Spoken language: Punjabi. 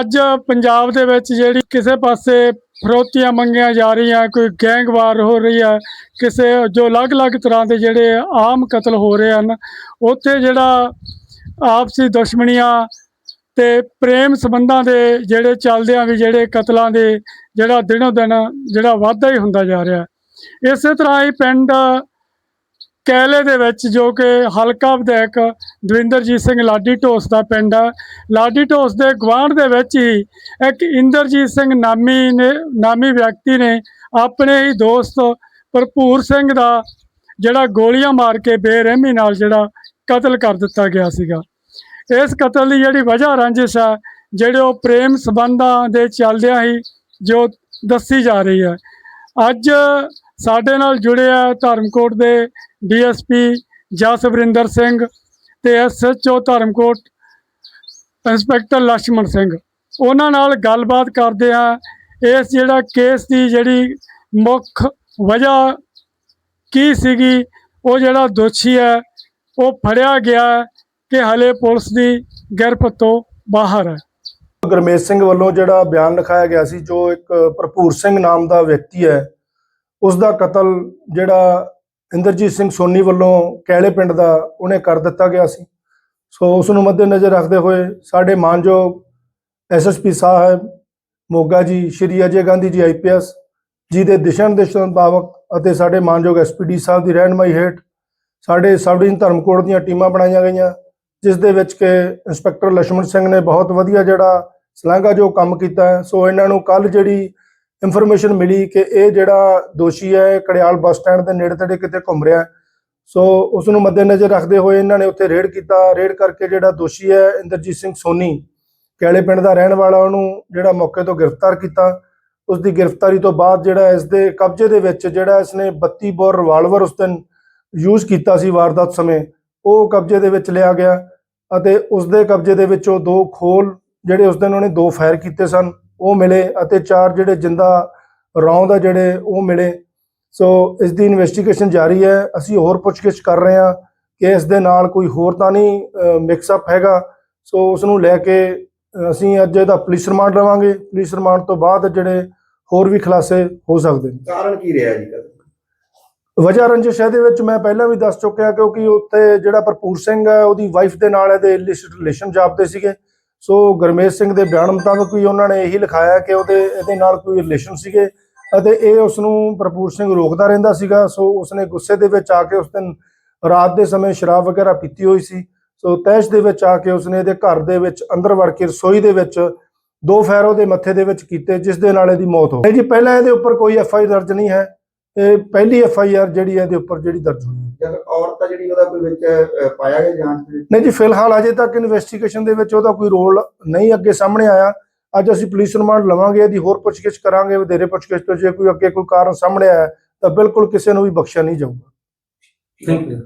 ਅੱਜ ਪੰਜਾਬ ਦੇ ਵਿੱਚ ਜਿਹੜੀ ਕਿਸੇ ਪਾਸੇ ਫਰੋਤੀਆਂ ਮੰਗੀਆਂ ਜਾ ਰਹੀਆਂ, ਕੋਈ ਗੈਂਗਵਾਰ ਹੋ ਰਹੀ ਹੈ, ਕਿਸੇ ਜੋ ਅਲੱਗ-ਅਲੱਗ ਤਰ੍ਹਾਂ ਦੇ ਜਿਹੜੇ ਆਮ ਕਤਲ ਹੋ ਰਹੇ ਹਨ, ਉੱਥੇ ਜਿਹੜਾ ਆਪਸੀ ਦੁਸ਼ਮਣੀਆਂ ਤੇ ਪ੍ਰੇਮ ਸੰਬੰਧਾਂ ਦੇ ਜਿਹੜੇ ਚੱਲਦਿਆਂ ਵੀ ਜਿਹੜੇ ਕਤਲਾਂ ਦੇ ਜਿਹੜਾ ਦਿਨੋ ਦਿਨ ਜਿਹੜਾ ਵਾਧਾ ਹੀ ਹੁੰਦਾ ਜਾ ਰਿਹਾ। ਇਸੇ ਤਰ੍ਹਾਂ ਹੀ ਪਿੰਡ ਕੈਲੇ ਦੇ ਵਿੱਚ ਜੋ ਕਿ ਹਲਕਾ ਵਿਧਾਇਕ ਦਵਿੰਦਰਜੀਤ ਸਿੰਘ ਲਾਡੀ ਢੋਸ ਦਾ ਪਿੰਡ ਹੈ ਲਾਡੀ ਢੋਸ ਦੇ ਗਵਾਂਢ ਦੇ ਵਿੱਚ ਹੀ ਇੱਕ ਇੰਦਰਜੀਤ ਸਿੰਘ ਨਾਮੀ ਨੇ, ਨਾਮੀ ਵਿਅਕਤੀ ਨੇ ਆਪਣੇ ਹੀ ਦੋਸਤ ਭਰਪੂਰ ਸਿੰਘ ਦਾ ਜਿਹੜਾ ਗੋਲੀਆਂ ਮਾਰ ਕੇ ਬੇਰਹਿਮੀ ਨਾਲ ਜਿਹੜਾ ਕਤਲ ਕਰ ਦਿੱਤਾ ਗਿਆ ਸੀਗਾ। ਇਸ ਕਤਲ ਦੀ ਜਿਹੜੀ ਵਜ੍ਹਾ ਰੰਜਿਸ਼ ਹੈ ਜਿਹੜੇ ਉਹ ਪ੍ਰੇਮ ਸੰਬੰਧਾਂ ਦੇ ਚੱਲਦਿਆਂ ਹੀ ਜੋ ਦੱਸੀ ਜਾ ਰਹੀ ਹੈ ਅੱਜ ਸਾਡੇ ਨਾਲ ਜੁੜੇ ਆ ਧਰਮਕੋਟ ਦੇ ਡੀਐਸਪੀ ਜਸਵਿੰਦਰ ਸਿੰਘ ਤੇ ਐਸਐਚਓ ਧਰਮਕੋਟ ਇੰਸਪੈਕਟਰ ਲక్ష్ਮਣ ਸਿੰਘ। ਉਹਨਾਂ ਨਾਲ ਗੱਲਬਾਤ ਕਰਦੇ ਆ ਇਸ ਜਿਹੜਾ ਕੇਸ ਦੀ ਜਿਹੜੀ ਮੁੱਖ ਵਜ੍ਹਾ ਕੀ ਸੀਗੀ, ਉਹ ਜਿਹੜਾ ਦੋਸ਼ੀ ਹੈ, ਉਹ ਫੜਿਆ ਗਿਆ ਕਿ ਹਲੇ ਪੁਲਿਸ ਦੀ ਗ੍ਰਿਫਤ ਤੋਂ ਬਾਹਰ ਹੈ। ਗਰਮੇਸ਼ ਸਿੰਘ ਵੱਲੋਂ ਜਿਹੜਾ ਬਿਆਨ ਲਿਖਾਇਆ ਗਿਆ ਸੀ, ਜੋ ਇੱਕ ਭਰਪੂਰ ਸਿੰਘ ਨਾਮ ਦਾ ਵਿਅਕਤੀ ਹੈ ਉਸ ਦਾ ਕਤਲ ਜਿਹੜਾ ਇੰਦਰਜੀਤ ਸਿੰਘ ਸੋਨੀ ਵੱਲੋਂ ਕੈਲੇ ਪਿੰਡ ਦਾ ਉਹਨੇ ਕਰ ਦਿੱਤਾ ਗਿਆ ਸੀ। ਸੋ ਉਸ ਨੂੰ ਮੱਦੇਨਜ਼ਰ ਰੱਖਦੇ ਹੋਏ ਸਾਡੇ ਮਾਨਯੋਗ ਐਸਐਸਪੀ ਸਾਹਿਬ, ਮੋਗਾ ਜੀ, ਸ਼੍ਰੀ ਅਜੇ ਗਾਂਧੀ ਜੀ ਆਈਪੀਐਸ ਜੀ ਦੇ ਦਿਸ਼ਾ ਨਿਰਦੇਸ਼ਾਂ ਮੁਤਾਬਕ ਅਤੇ ਸਾਡੇ ਮਾਨਯੋਗ ਐਸਪੀਡੀ ਸਾਹਿਬ ਦੀ ਰਹਿਨਮਾਈ ਹੇਠ ਸਾਡੇ ਸਬ ਧਰਮਕੋਟ ਦੀਆਂ ਟੀਮਾਂ ਬਣਾਈਆਂ ਗਈਆਂ, ਜਿਸ ਦੇ ਵਿੱਚ ਕਿ ਇੰਸਪੈਕਟਰ ਲక్ష్మణ ਸਿੰਘ ਨੇ ਬਹੁਤ ਵਧੀਆ ਜਿਹੜਾ ਸਲਾਘਾਯੋਗ ਕੰਮ ਕੀਤਾ ਸੋ ਇਹਨਾਂ ਨੂੰ ਕੱਲ ਜਿਹੜੀ ਇਨਫੋਰਮੇਸ਼ਨ ਮਿਲੀ ਕਿ ਇਹ ਜਿਹੜਾ ਦੋਸ਼ੀ ਹੈ ਕੜਿਆਲ ਬੱਸ ਸਟੈਂਡ ਦੇ ਨੇੜੇ ਤੇੜੇ ਕਿਤੇ ਘੁੰਮ ਰਿਹਾ ਸੋ ਉਸ ਨੂੰ ਮੱਦੇਨਜ਼ਰ ਰੱਖਦੇ ਹੋਏ ਇਹਨਾਂ ਨੇ ਉੱਥੇ ਰੇਡ ਕੀਤਾ। ਰੇਡ ਕਰਕੇ ਜਿਹੜਾ ਦੋਸ਼ੀ ਹੈ, ਇੰਦਰਜੀਤ ਸਿੰਘ ਸੋਨੀ, ਕੈਲੇ ਪਿੰਡ ਦਾ ਰਹਿਣ ਵਾਲਾ, ਉਹਨੂੰ ਜਿਹੜਾ ਮੌਕੇ ਤੋਂ ਗ੍ਰਿਫਤਾਰ ਕੀਤਾ। ਉਸ ਦੀ ਗ੍ਰਿਫਤਾਰੀ ਤੋਂ ਬਾਅਦ ਜਿਹੜਾ ਇਸ ਦੇ ਕਬਜ਼ੇ ਦੇ ਵਿੱਚ ਜਿਹੜਾ ਇਸਨੇ 32 ਬੋਰ ਰਿਵਾਲਵਰ ਉਸ ਦਿਨ ਯੂਜ਼ ਕੀਤਾ ਸੀ ਵਾਰਦਾਤ ਸਮੇਂ, ਉਹ ਕਬਜ਼ੇ ਦੇ ਵਿੱਚ ਲਿਆ ਗਿਆ ਅਤੇ ਉਸ ਦੇ ਕਬਜ਼ੇ ਦੇ ਵਿੱਚੋਂ ਦੋ ਖੋਲ ਜਿਹੜੇ ਉਸ ਦਿਨ ਉਹਨੇ ਦੋ ਫਾਇਰ ਕੀਤੇ ਸਨ। ਉਹ ਮਿਲੇ ਅਤੇ ਚਾਰ ਜਿਹੜੇ ਜਿੰਦਾ ਰੌਂਦ ਆ ਜਿਹੜੇ ਉਹ ਮਿਲੇ। ਸੋ ਇਸ ਦੀ ਇਨਵੈਸਟੀਗੇਸ਼ਨ ਜਾਰੀ ਹੈ। ਅਸੀਂ ਹੋਰ ਪੁੱਛਗਿੱਛ ਕਰ ਰਹੇ ਹਾਂ ਕਿ ਇਸ ਦੇ ਨਾਲ ਕੋਈ ਹੋਰ ਤਾਂ ਨਹੀਂ ਮਿਕਸ ਅਪ ਹੈਗਾ। ਸੋ ਉਸ ਨੂੰ ਲੈ ਕੇ ਅਸੀਂ ਅੱਜ ਇਹਦਾ ਪੁਲਿਸ ਰਿਮਾਂਡ ਲਵਾਂਗੇ। ਪੁਲਿਸ ਰਿਮਾਂਡ ਤੋਂ ਬਾਅਦ ਜਿਹੜੇ ਹੋਰ ਵੀ ਖੁਲਾਸੇ ਹੋ ਸਕਦੇ ਨੇ। ਕਾਰਨ ਕੀ ਰਿਹਾ ਜੀ? ਵਜ੍ਹਾ ਰੰਜਿਸ਼ ਇਹਦੇ ਵਿੱਚ ਮੈਂ ਪਹਿਲਾਂ ਵੀ ਦੱਸ ਚੁੱਕਿਆ ਕਿਉਂਕਿ ਉੱਥੇ ਜਿਹੜਾ ਭਰਪੂਰ ਸਿੰਘ ਹੈ ਉਹਦੀ ਵਾਈਫ ਦੇ ਨਾਲ ਇਹਦੇ ਰਿਲੇਸ਼ਨ ਜਾਪਦੇ ਸੀਗੇ। ਸੋ ਗੁਰਮੇਸ਼ ਸਿੰਘ ਦੇ ਬਿਆਨ ਮੁਤਾਬਕ ਵੀ ਉਹਨਾਂ ਨੇ ਇਹੀ ਲਿਖਾਇਆ ਕਿ ਉਹਦੇ ਇਹਦੇ ਨਾਲ ਕੋਈ ਰਿਲੇਸ਼ਨ ਸੀਗੇ ਅਤੇ ਇਹ ਉਸ ਨੂੰ ਭਰਪੂਰ ਸਿੰਘ ਰੋਕਦਾ ਰਹਿੰਦਾ ਸੀਗਾ। ਸੋ ਉਸਨੇ ਗੁੱਸੇ ਦੇ ਵਿੱਚ ਆ ਕੇ ਉਸ ਦਿਨ ਰਾਤ ਦੇ ਸਮੇਂ ਸ਼ਰਾਬ ਵਗੈਰਾ ਪੀਤੀ ਹੋਈ ਸੀ। ਸੋ ਤੈਸ਼ ਦੇ ਵਿੱਚ ਆ ਕੇ ਉਸਨੇ ਇਹਦੇ ਘਰ ਦੇ ਵਿੱਚ ਅੰਦਰ ਵੜ ਕੇ ਰਸੋਈ ਦੇ ਵਿੱਚ ਦੋ ਫੈਰ ਉਹਦੇ ਮੱਥੇ ਦੇ ਵਿੱਚ ਕੀਤੇ, ਜਿਸ ਦੇ ਨਾਲ ਇਹਦੀ ਮੌਤ ਹੋ ਗਈ। ਜੀ, ਪਹਿਲਾਂ ਇਹਦੇ ਉੱਪਰ ਕੋਈ ਐਫ ਆਈ ਦਰਜ ਨਹੀਂ ਹੈ। ਇਹ ਪਹਿਲੀ ਐਫ ਆਈ ਆਰ ਜਿਹੜੀ ਹੈ ਇਹਦੇ ਉੱਪਰ ਜਿਹੜੀ ਦਰਜ ਹੋਈ ਹੈ। ਜਿਹੜੀ ਉਹਦਾ ਕੋਈ ਵਿੱਚ ਅਹ, ਪਾਇਆ ਗਿਆ ਜਾਂਚ ਦੇ ਵਿੱਚ ਨਹੀਂ ਜੀ ਫਿਲਹਾਲ ਅਜੇ ਤੱਕ ਇਨਵੈਸਟੀਗੇਸ਼ਨ ਦੇ ਵਿੱਚ ਉਹਦਾ ਕੋਈ ਰੋਲ ਨਹੀਂ ਅੱਗੇ ਸਾਹਮਣੇ ਆਇਆ। ਅੱਜ ਅਸੀਂ ਪੁਲਿਸ ਰਿਮਾਂਡ ਲਵਾਂਗੇ ਇਹਦੀ ਹੋਰ ਪੁੱਛਗਿੱਛ ਕਰਾਂਗੇ ਵਧੇਰੇ ਪੁੱਛਗਿੱਛ ਤੋਂ ਜੇ ਕੋਈ ਅੱਗੇ ਕੋਈ ਕਾਰਨ ਸਾਹਮਣੇ ਆਇਆ ਤਾਂ ਬਿਲਕੁਲ ਕਿਸੇ ਨੂੰ ਵੀ ਬਖਸ਼ਿਆ ਨਹੀਂ ਜਾਊਗਾ। Thank you